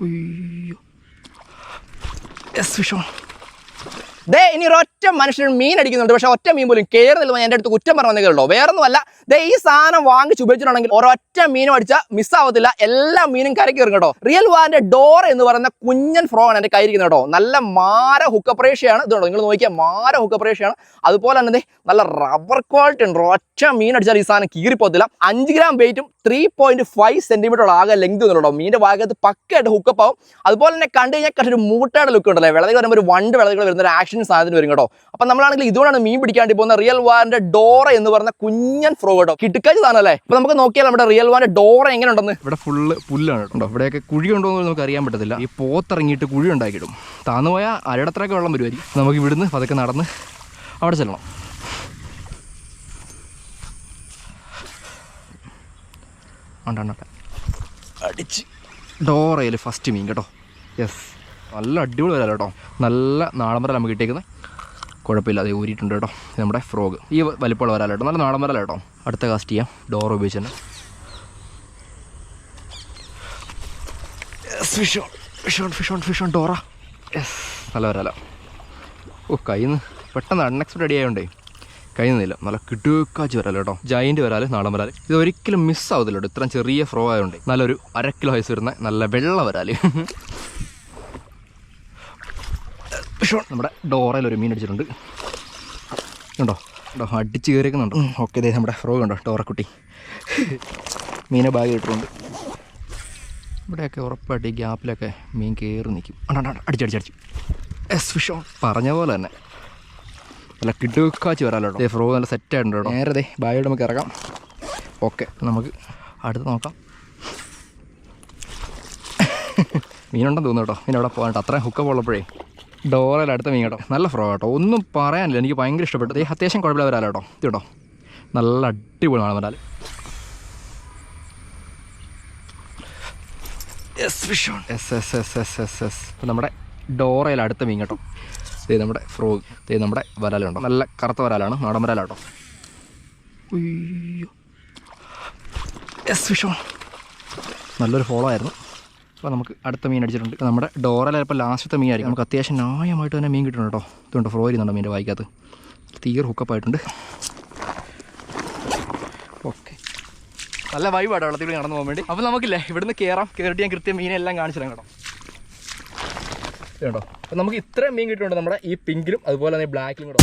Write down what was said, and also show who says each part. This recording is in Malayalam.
Speaker 1: ഉയ്യോ എസ് ഓൺ ദേ ഇനി ഒരൊറ്റ മനുഷ്യൻ മീൻ അടിക്കുന്നുണ്ട്. പക്ഷെ ഒറ്റ മീൻ പോലും കയറുന്നില്ല എന്റെ അടുത്ത് കുറ്റം പറഞ്ഞു കേട്ടോ വേറെ ഒന്നുമല്ല ദേ ഈ സാധനം വാങ്ങിച്ച് ഉപയോഗിച്ചിട്ടുണ്ടെങ്കിൽ ഒരൊറ്റ മീനും അടിച്ചാൽ മിസ്സാവത്തില്ല എല്ലാ മീനും കരയ്ക്ക് കയറും കേട്ടോ. റിയൽ വാന്റെ ഡോർ എന്ന് പറയുന്ന കുഞ്ഞൻ ഫ്രോ ആണ് എന്റെ കയ്യിരിക്കുന്നത് കേട്ടോ. നല്ല മാര ഹുക്കപ്രേഷയാണ് ഇതുണ്ടോ? നിങ്ങൾ നോക്കിയാൽ മാര ഹുക്കപ്രേഷയാണ് അതുപോലെ തന്നെ നല്ല റബ്ബർ ക്വാളിറ്റി ഉണ്ട്. ഒറ്റ മീൻ അടിച്ചാൽ ഈ സാധനം കീറിപ്പോത്തില്ല അഞ്ച് ഗ്രാം വെയിറ്റും ത്രീ പോയിന്റ് ഫൈവ് സെന്റിമീറ്റർ ആകെ ലെങ്ത് ഉണ്ടോ മീന്റെ ഭാഗത്ത് പക്കായിട്ട് ഹുക്കപ്പ് ആവും. അതുപോലെ തന്നെ കണ്ടു കഴിഞ്ഞാൽ ഒരു മൂട്ടയുടെ ലുക്ക് ഉണ്ടല്ലേ? വെള്ളത്തിൽ വരുമ്പോൾ ഒരു വണ്ട് വെള്ളത്തിൽ വരുന്ന ഒരു ആക്ഷൻ സാധനത്തിന് വരും കേട്ടോ. അപ്പം നമ്മളാണെങ്കിൽ ഇതുകൊണ്ടാണ് മീൻ പിടിക്കാണ്ടി പോകുന്ന റിയൽ വാറിന്റെ ഡോറ എന്ന് പറഞ്ഞ കുഞ്ഞൻ ഫ്രോ കേട്ടോ. കിട്ടുക്കാച്ച് സാധനമല്ലേ? അപ്പൊ നമുക്ക് നോക്കിയാൽ നമ്മുടെ റിയൽ വാറിന്റെ ഡോറ എങ്ങനെ ഉണ്ടെന്ന്? ഇവിടെ ഫുള്ള് പുല്ലാണ് കേട്ടോ. ഇവിടെയൊക്കെ കുഴി ഉണ്ടോ എന്ന് നമുക്ക് അറിയാൻ പറ്റത്തില്ല. ഈ പോത്തിറങ്ങിയിട്ട് കുഴി ഉണ്ടാക്കിയിടും. താന്നു പോയാൽ അരടത്രയൊക്കെ വെള്ളം വരുമായിരിക്കും. നമുക്ക് ഇവിടുന്ന് പതുക്കെ നടന്ന് അവിടെ ചെല്ലണം. ഉണ്ട്. അടിച്ച്. ഡോറയിൽ ഫസ്റ്റ് മീൻ കേട്ടോ. യെസ് നല്ല അടിപൊളി വരാം കേട്ടോ. നല്ല നാടൻ വരാൽ നമുക്ക് കിട്ടിയേക്കുന്നത് കുഴപ്പമില്ല അത് ഊരിയിട്ടുണ്ട് കേട്ടോ. നമ്മുടെ ഫ്രോഗ്. ഈ വലിപ്പമുള്ള വരാല കേട്ടോ. നല്ല നാടൻ വരാലോ കേട്ടോ. അടുത്ത കാസ്റ്റ് ചെയ്യാം. ഡോർ ഉപയോഗിച്ച് തന്നെ നല്ല വരാലോ. ഓ കയ്യിൽ നിന്ന് പെട്ടെന്ന് അൺഎക്സ്പെക്റ്റഡ് അടി ആയതുകൊണ്ടേ കഴിയുന്നില്ല നല്ല കിടുക്കാച്ച് വരാലോ കേട്ടോ. ജയിന്റ് വരാൽ നാടൻ വരാൽ. ഇത് ഒരിക്കലും മിസ്സാവത്തില്ല കേട്ടോ. ഇത്രയും ചെറിയ ഫ്രോ ആയതുകൊണ്ട് നല്ലൊരു അര കിലോ ഹൈസ് വരുന്ന നല്ല വെള്ള വരാൽ. ഷോ നമ്മുടെ ഡോറയിൽ ഒരു മീൻ അടിച്ചിട്ടുണ്ട്. ഉണ്ടോ ഉണ്ടോ അടിച്ച് കയറിയേക്കുന്നുണ്ടോ. ഓക്കെ ഇതേ നമ്മുടെ ഫ്രോ ഉണ്ടോ ഡോറക്കുട്ടി. മീനെ ബാഗ് ഇട്ടിട്ടുണ്ട്. ഇവിടെയൊക്കെ ഉറപ്പായിട്ട് ഈ ഗ്യാപ്പിലൊക്കെ മീൻ കയറി നിൽക്കും. അടിച്ചടിച്ചടിച്ചു എസ് ഫിഷോ പറഞ്ഞ പോലെ തന്നെ. അല്ല കിടുക്കാച്ച് വരാലോ ദേ ഫ്രോ നല്ല സെറ്റ് ആയിട്ടുണ്ട് നേരെ ദേ ബായോട് നമുക്ക് ഇറങ്ങാം. ഓക്കെ നമുക്ക് അടുത്ത് നോക്കാം. മീനുണ്ടെന്ന് തോന്നുന്നു കേട്ടോ. മീൻ അവിടെ പോകാനുണ്ട് അത്രയും ഹുക്കപ്പ് ഉള്ളപ്പോഴേ. ഡോറയിൽ അടുത്ത മീൻ കേട്ടോ. നല്ല ഫ്രോ കേട്ടോ. ഒന്നും പറയാനില്ല. എനിക്ക് ഭയങ്കര ഇഷ്ടപ്പെട്ടു. ഈ അത്യാവശ്യം കുഴപ്പമില്ല വരാലോ കേട്ടോ. നല്ല അടിപൊളിയാണ് വരാൽ yes fish yes yes yes yes yes yes നമ്മുടെ ഡോറയിൽ അടുത്ത മീൻ കേട്ടോ. നമ്മുടെ ഫ്രോഗ്. ഇത് നമ്മുടെ വരാലുണ്ടോ നല്ല കറുത്ത വരാലാണ്. നാടൻ വരാലാട്ടോ എസ് ഫിഷോ നല്ലൊരു ഫോളോ ആയിരുന്നു അപ്പോൾ നമുക്ക് അടുത്ത മീൻ അടിച്ചിട്ടുണ്ട്. നമ്മുടെ ഡോറല ഇപ്പോൾ ലാസ്റ്റത്തെ മീൻ ആയിരിക്കും നമുക്ക് അത്യാവശ്യം ന്യായമായിട്ട് തന്നെ മീൻ കിട്ടുന്നുണ്ട് കേട്ടോ. ഇതുണ്ട്? ഫ്രോ ചെയ്യുന്നുണ്ട് മീന്റെ വായിക്കകത്ത്? തീർ ഹുക്കപ്പായിട്ടുണ്ട് ഓക്കെ നല്ല വൈബാട്ടോ വെള്ളത്തിൽ നടന്നു പോകാൻ വേണ്ടി. അപ്പോൾ നമുക്കില്ലേ ഇവിടുന്ന് കയറാം കയറിയിട്ട് ഞാൻ കൃത്യം മീനെല്ലാം കാണിച്ചു തരാം കേട്ടോ. കേട്ടോ അപ്പോൾ നമുക്ക് ഇത്രയും മീൻ കിട്ടുന്നുണ്ട് നമ്മുടെ ഈ പിങ്കിലും അതുപോലെ തന്നെ ബ്ലാക്കിലും കൂടെ.